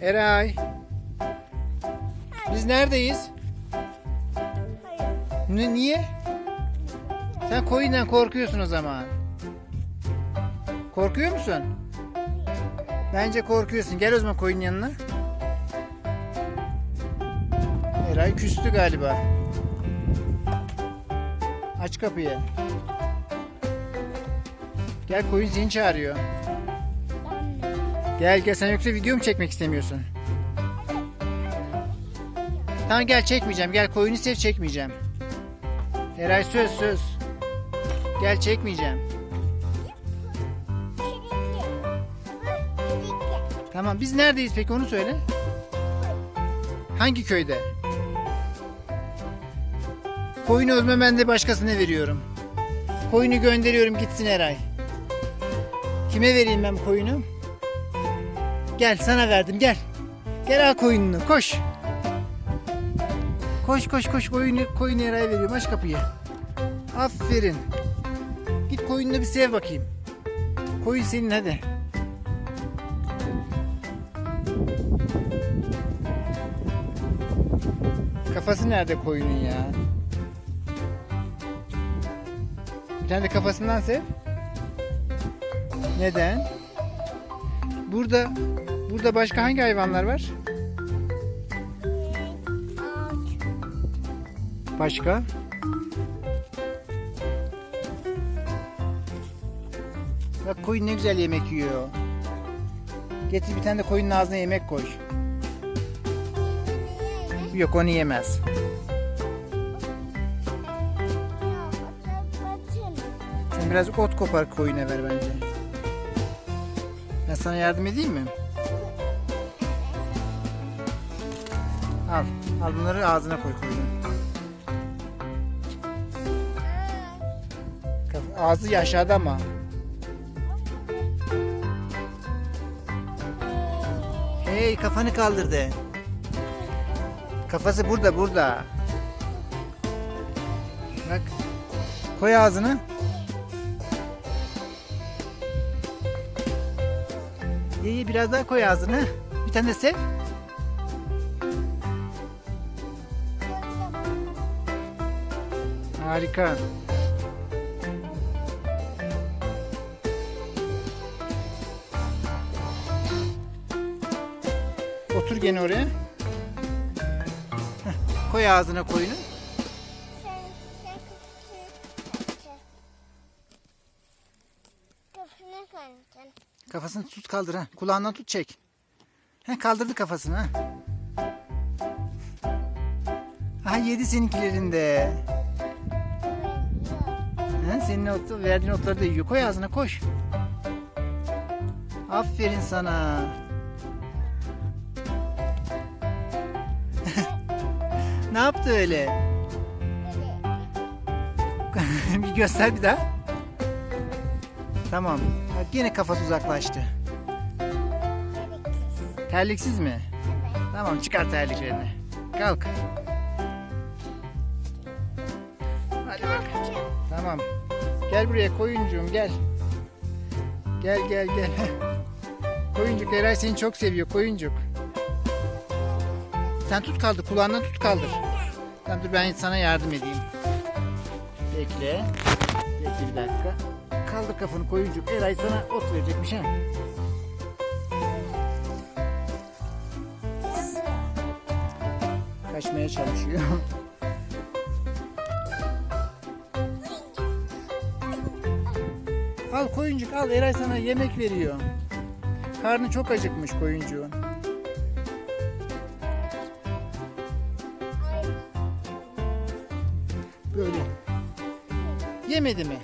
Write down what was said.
Eray. Biz neredeyiz? Hayır. Ni- niye? Sen koyundan korkuyorsun o zaman. Korkuyor musun? Bence korkuyorsun. Gel o zaman koyunun yanına. Eray küstü galiba. Aç kapıyı. Gel koyun seni çağırıyor. Gel gel sen yoksa video mu çekmek istemiyorsun? Tamam gel çekmeyeceğim. Gel koyunu sev çekmeyeceğim. Eray söz söz. Gel çekmeyeceğim. Tamam biz neredeyiz peki onu söyle. Hangi köyde? Koyunu özme ben de başkasına veriyorum. Koyunu gönderiyorum gitsin Eray. Kime vereyim ben koyunu? Gel sana verdim gel. Gel al koyununu koş. Koş koş koş koyunu, koyunu Eray'a veriyorum aç kapıyı. Aferin. Git koyununu bir sev bakayım. Koyun senin hadi. Kafası nerede koyunun ya? Bir tane de kafasından sev. Neden? Burada burada başka hangi hayvanlar var? Başka? Bak koyun ne güzel yemek yiyor. Getir bir tane de koyunun ağzına yemek koy. Yok onu yemez. Sen biraz ot kopar koyuna ver bence. Ben sana yardım edeyim mi? Al. Al bunları ağzına koy koyunun. Kaf- Ağzı aşağıda ama. Hey kafanı kaldırdı. Kafası burada burada. Bak. Koy ağzını. Ye biraz daha koy ağzını. Bir tane de sev. Harika. Otur gene oraya. Heh, Koy ağzına koyunu. Koyacaksın. Kafasını tut kaldır ha. Kulağından tut çek. He kaldırdı kafasını ha. Aha yedi seninkilerin de. He, senin ot, verdiğin otları da yiyor. Koy ağzına koş. Aferin sana. ne yaptı öyle? bir göster bir daha. Tamam. Bak yine kafası uzaklaştı. Terliksiz mi? Tamam çıkar terliklerini. Kalk. Hadi bak. Tamam. Gel buraya koyuncuğum gel. Gel gel gel. Koyuncuk Eray seni çok seviyor koyuncuk. Sen tut kaldır kulağından tut kaldır. Tamam dur ben sana yardım edeyim. Bekle. Bekle bir dakika. Kaldır kafanı koyuncuk. Eray sana ot verecekmiş ha. Kaçmaya çalışıyor. al koyuncuk al Eray sana yemek veriyor. Karnı çok acıkmış koyuncuğun. Böyle. Yemedi mi?